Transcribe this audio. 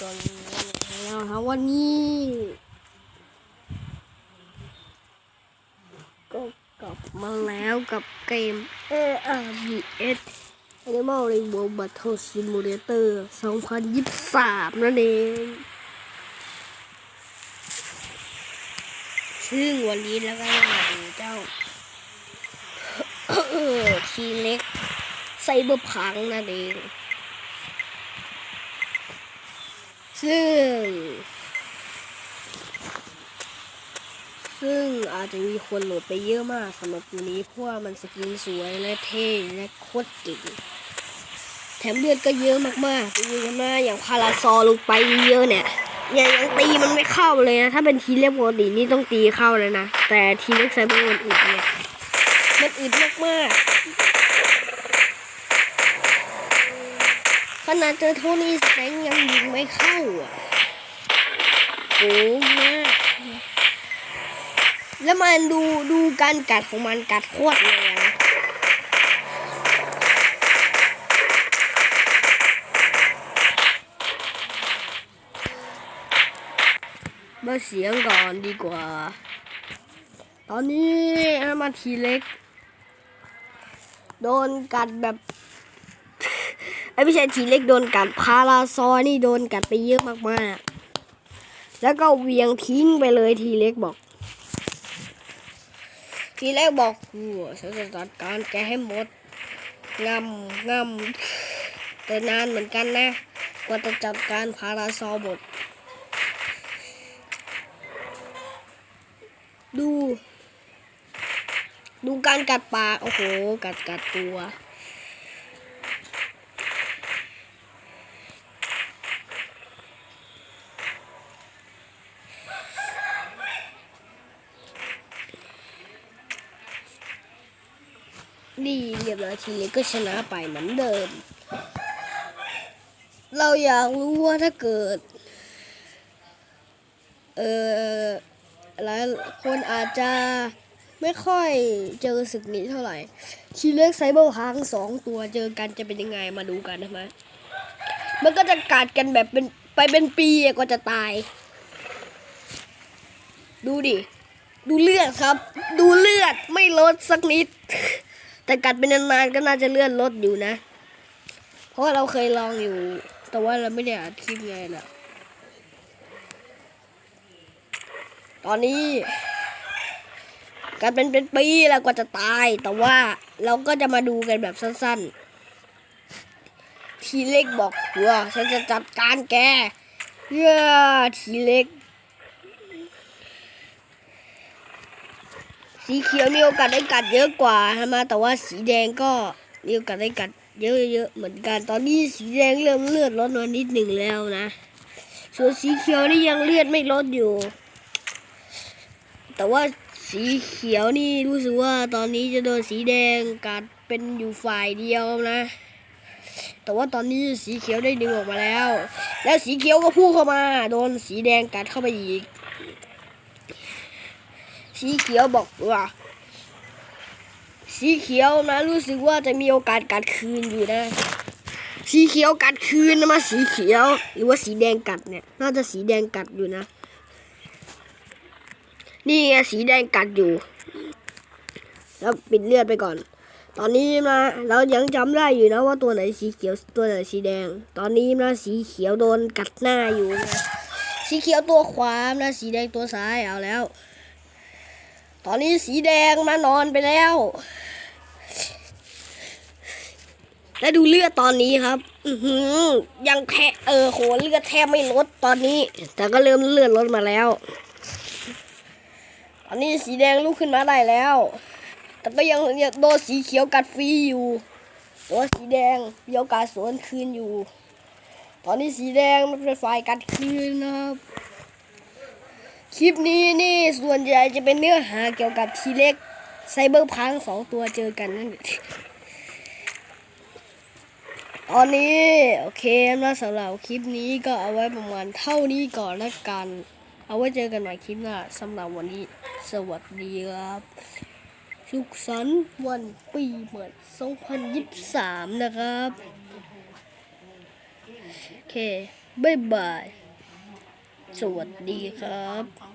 ตอนนี้แล้วครับวันนี้ก็กลับมาแล้วกับเกม ARBS Animal Rainbow Battle Simulator 2023 นั่นเอง ซึ่งวันนี้แล้วก็มาดูเจ้าทีเล็กไซเบอร์พังนั่นเอง ซึ่ง ซึ่งอาจจะมีคนโหลดไปเยอะมากสำหรับตัวนี้เพราะว่ามันสกินสวยและเท่และโคตรเก่งแถมเลือดก็เยอะมากๆดูกันมาอย่างพาราซอลงไปเยอะเนี่ยยังยังตีมันไม่เข้าเลยนะ ถ้าเป็นทีเล็กปกตินี่ต้องตีเข้าเลยนะ แต่ทีเล็กไซเบอร์มันอึดเนี่ยมันอึดมากๆ นาดเจอโทนี่สแตงยังยิงไม่เข้าอะโอ้มากแล้วมันดูดูการกัดของมันกัดโคตรแรงมาเสียงก่อนดีกว่า ตอนนี้มาทีเล็ก โดนกัดแบบ ไอ้ไม่ใช่ทีเล็กโดนกัดพาราซอนี่โดนกัดไปเยอะมากๆ แล้วก็เวียงทิ้งไปเลยทีเล็กบอก ทีแรกบอกกูฉันจะจัดการแกให้หมดงำงำแต่นานเหมือนกันนะกว่าจะจัดการพาราซอหมดดู ดูการกัดปาก โอ้โห กัดกัดตัว นี่เรียบร้อยทีเล็กก็ชนะไปเหมือนเดิม เราอยากรู้ว่าถ้าเกิด เออหลายคนอาจจะไม่ค่อยเจอศึกนี้เท่าไหร่ ทีเล็กไซเบอร์พังสองตัวเจอกันจะเป็นยังไงมาดูกันนะมะมันก็จะกัดกันแบบเป็นไปเป็นปีอะก็จะตาย ดูดิ ดูเลือดครับ ดูเลือดไม่ลดสักนิด แต่กัดเป็นนานๆก็น่าจะเลื่อนลดอยู่นะ เพราะเราเคยลองอยู่ แต่ว่าเราไม่ได้อัดคลิปไงล่ะตอนนี้กัดเป็นเป็นปีแล้วกว่าจะตาย แต่ว่าเราก็จะมาดูกันแบบสั้นๆ ทีเล็กบอกว่าฉันจะจัดการแกเย้อทีเล็ก สีเขียวมีโอกาสได้กัดเยอะกว่าใช่ไหมแต่ว่าสีแดงก็มีโอกาสได้กัดเยอะๆเหมือนกัน ตอนนี้สีแดงเริ่มเลือดลดมานิดหนึ่งแล้วนะ ส่วนสีเขียวนี่ยังเลือดไม่ลดอยู่ แต่ว่าสีเขียวนี่รู้สึกว่าตอนนี้จะโดนสีแดงกัดเป็นอยู่ฝ่ายเดียวนะ แต่ว่าตอนนี้สีเขียวได้ดึงออกมาแล้ว แล้วสีเขียวก็พุ่งเข้ามา โดนสีแดงกัดเข้าไปอีก สีเขียวบอกว่า สีเขียวนะ รู้สึกว่าจะมีโอกาสกัดคืนอยู่นะ สีเขียวกัดคืนนะมาสีเขียว หรือว่าสีแดงกัดเนี่ย น่าจะสีแดงกัดอยู่นะ นี่ไงสีแดงกัดอยู่ แล้วปิดเลือดไปก่อน ตอนนี้นะเรายังจำได้อยู่นะว่าตัวไหนสีเขียวตัวไหนสีแดง ตอนนี้นะสีเขียวโดนกัดหน้าอยู่นะสีเขียวตัวขวานะสีแดงตัวซ้ายเอาแล้ว ตอนนี้สีแดงมานอนไปแล้ว แล้วดูเลือดตอนนี้ครับ อือยังแค่เออโหเลือดแทบไม่ลดตอนนี้ แต่ก็เริ่มเลือดลดมาแล้ว ตอนนี้สีแดงลุกขึ้นมาได้แล้ว แต่ก็ยังยังโดนสีเขียวกัดฟรีอยู่ตัวสีแดงมีโอกาสสวนคืนอยู่ ตอนนี้สีแดงมันเป็นฝ่ายกัดคืนนะครับ คลิปนี้นี่ส่วนใหญ่จะเป็นเนื้อหาเกี่ยวกับทีเล็กไซเบอร์พังสองตัวเจอกันนั่นเองตอนนี้โอเคนะสำหรับคลิปนี้ก็เอาไว้ประมาณเท่านี้ก่อนละกัน เอาไว้เจอกันใหม่คลิปหน้าสำหรับวันนี้ สวัสดีครับสุขสันต์วันปีใหม่2023 นะครับ โอเค บ๊ายบาย สวัสดีครับ